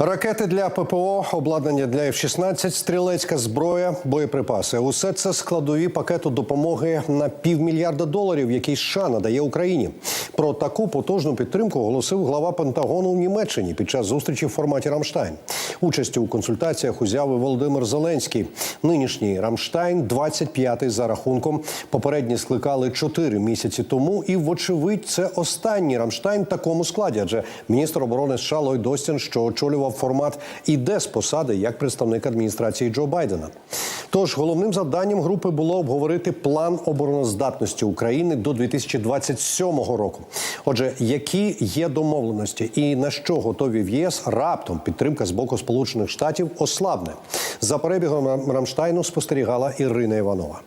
Ракети для ППО, обладнання для F-16, стрілецька зброя, боєприпаси. Усе це складові пакету допомоги на півмільярда доларів, який США надає Україні. Про таку потужну підтримку оголосив глава Пентагону в Німеччині під час зустрічі в форматі Рамштайн. Участю у консультаціях узяв і Володимир Зеленський. Нинішній Рамштайн 25-й за рахунком. Попередні скликали 4 місяці тому. І, вочевидь, це останній Рамштайн в такому складі. Адже міністр оборони США Ллойд Остін, що очолював формат, іде з посади як представник адміністрації Джо Байдена. Тож головним завданням групи було обговорити план обороноздатності України до 2027 року. Отже, які є домовленості і на що готові в ЄС раптом підтримка з боку Сполучених Штатів ослабне за перебігом Рамштайну спостерігала Ірина Іванова.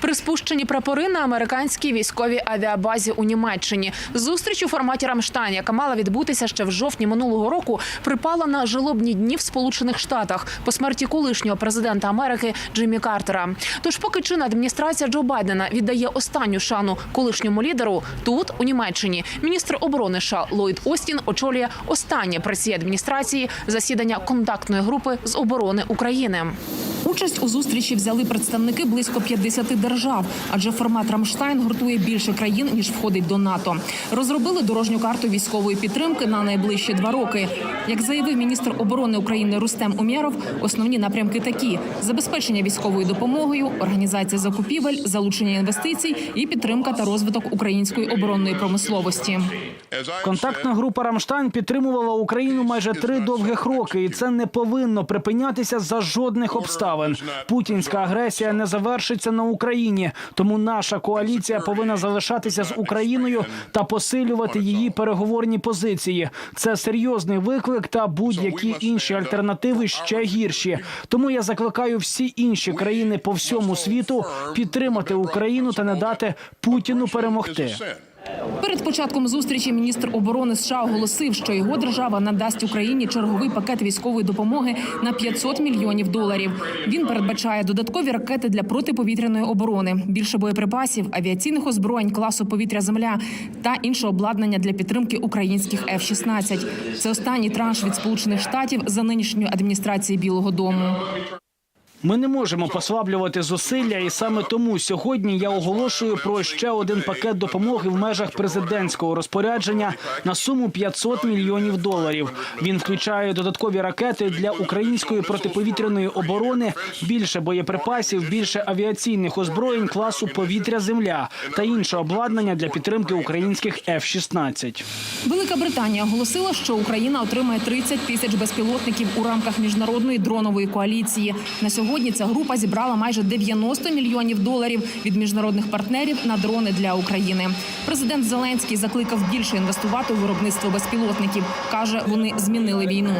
Приспущені прапори на американській військовій авіабазі у Німеччині. Зустріч у форматі Рамштайн, яка мала відбутися ще в жовтні минулого року, припала на жалобні дні в Сполучених Штатах по смерті колишнього президента Америки Джиммі Картера. Тож, поки чинна адміністрація Джо Байдена віддає останню шану колишньому лідеру, тут у Німеччині міністр оборони США Ллойд Остін очолює останнє при цій адміністрації засідання контактної групи з оборони України. Участь у зустрічі взяли представники близько 50 держав, адже формат Рамштайн гуртує більше країн ніж входить до НАТО. Розробили дорожню карту військової підтримки на найближчі два роки. Як заявив міністр оборони України Рустем Умєров, основні напрямки такі: забезпечення військовою допомогою, організація закупівель, залучення інвестицій і підтримка та розвиток української оборонної промисловості. Контактна група Рамштайн підтримувала Україну майже три довгих роки, і це не повинно припинятися за жодних обставин. Путінська агресія не завершиться на Україні, тому наша коаліція повинна залишатися з Україною та посилювати її переговорні позиції. Це серйозний виклик та будь-які інші альтернативи ще гірші. Тому я закликаю всі інші країни по всьому світу підтримати Україну та не дати Путіну перемогти. Перед початком зустрічі міністр оборони США оголосив, що його держава надасть Україні черговий пакет військової допомоги на 500 мільйонів доларів. Він передбачає додаткові ракети для протиповітряної оборони, більше боєприпасів, авіаційних озброєнь класу повітря-земля та інше обладнання для підтримки українських F-16. Це останній транш від Сполучених Штатів за нинішньої адміністрації Білого Дому. Ми не можемо послаблювати зусилля, і саме тому сьогодні я оголошую про ще один пакет допомоги в межах президентського розпорядження на суму 500 мільйонів доларів. Він включає додаткові ракети для української протиповітряної оборони, більше боєприпасів, більше авіаційних озброєнь класу повітря-земля та інше обладнання для підтримки українських F-16. Велика Британія оголосила, що Україна отримає 30 тисяч безпілотників у рамках міжнародної дронової коаліції. На сьогодні ця група зібрала майже 90 мільйонів доларів від міжнародних партнерів на дрони для України. Президент Зеленський закликав більше інвестувати у виробництво безпілотників. каже, вони змінили війну.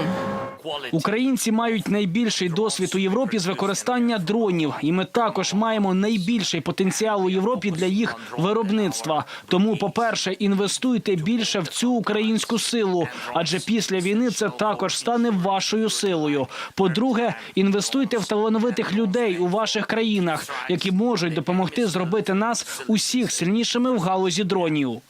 Українці мають найбільший досвід у Європі з використання дронів, і ми також маємо найбільший потенціал у Європі для їх виробництва. Тому, по-перше, інвестуйте більше в цю українську силу, адже після війни це також стане вашою силою. По-друге, інвестуйте в талановитих людей у ваших країнах, які можуть допомогти зробити нас усіх сильнішими в галузі дронів.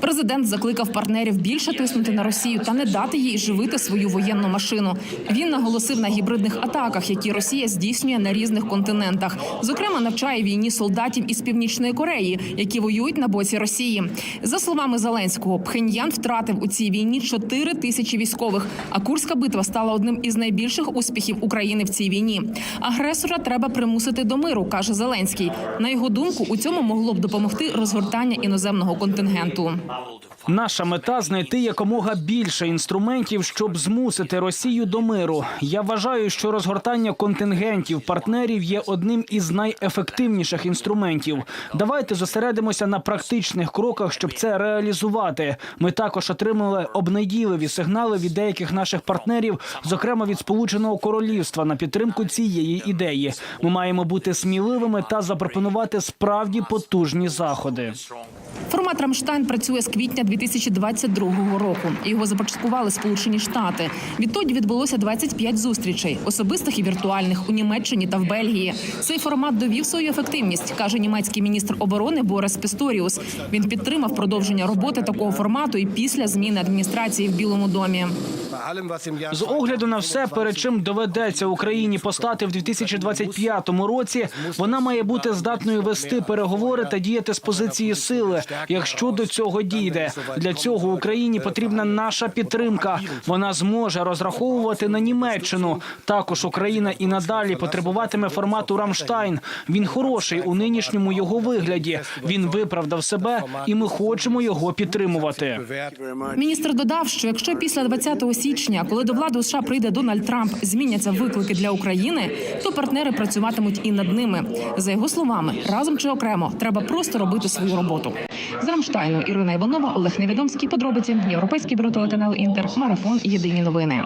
Президент закликав партнерів більше тиснути на Росію та не дати їй живити свою воєнну машину. Він наголосив на гібридних атаках, які Росія здійснює на різних континентах. Зокрема, навчає війні солдатів із північної Кореї, які воюють на боці Росії. За словами Зеленського, Пхеньян втратив у цій війні 4 тисячі військових. А Курська битва стала одним із найбільших успіхів України в цій війні. Агресора треба примусити до миру, каже Зеленський. На його думку, у цьому могло б допомогти розгортання іноземного контингенту. Наша мета знайти якомога більше інструментів, щоб змусити Росію до миру. Я вважаю, що розгортання контингентів партнерів є одним із найефективніших інструментів. Давайте зосередимося на практичних кроках, щоб це реалізувати. Ми також отримали обнадійливі сигнали від деяких наших партнерів, зокрема від Сполученого Королівства, на підтримку цієї ідеї. Ми маємо бути сміливими та запропонувати справді потужні заходи. Формат Рамштайн працює з квітня 2022 року. Його започаткували Сполучені Штати. Відтоді відбулося 25 зустрічей, особистих і віртуальних у Німеччині та в Бельгії. Цей формат довів свою ефективність, каже німецький міністр оборони Борис Пісторіус. Він підтримав продовження роботи такого формату і після зміни адміністрації в Білому домі. З огляду на все, перед чим доведеться Україні постати в 2025 році, вона має бути здатною вести переговори та діяти з позиції сили, якщо до цього дійде. Для цього Україні потрібна наша підтримка. Вона зможе розраховувати на Німеччину. Також Україна і надалі потребуватиме формату Рамштайн. Він хороший у нинішньому його вигляді. Він виправдав себе, і ми хочемо його підтримувати. Міністр додав, що якщо після 20 січня, коли до влади США прийде Дональд Трамп, зміняться виклики для України, то партнери працюватимуть і над ними. За його словами, разом чи окремо, треба просто робити свою роботу. З Рамштайну Ірина Іванова, Олег Невідомський. Подробиці Європейський бюро телеканал Інтер. Марафон. Єдині новини.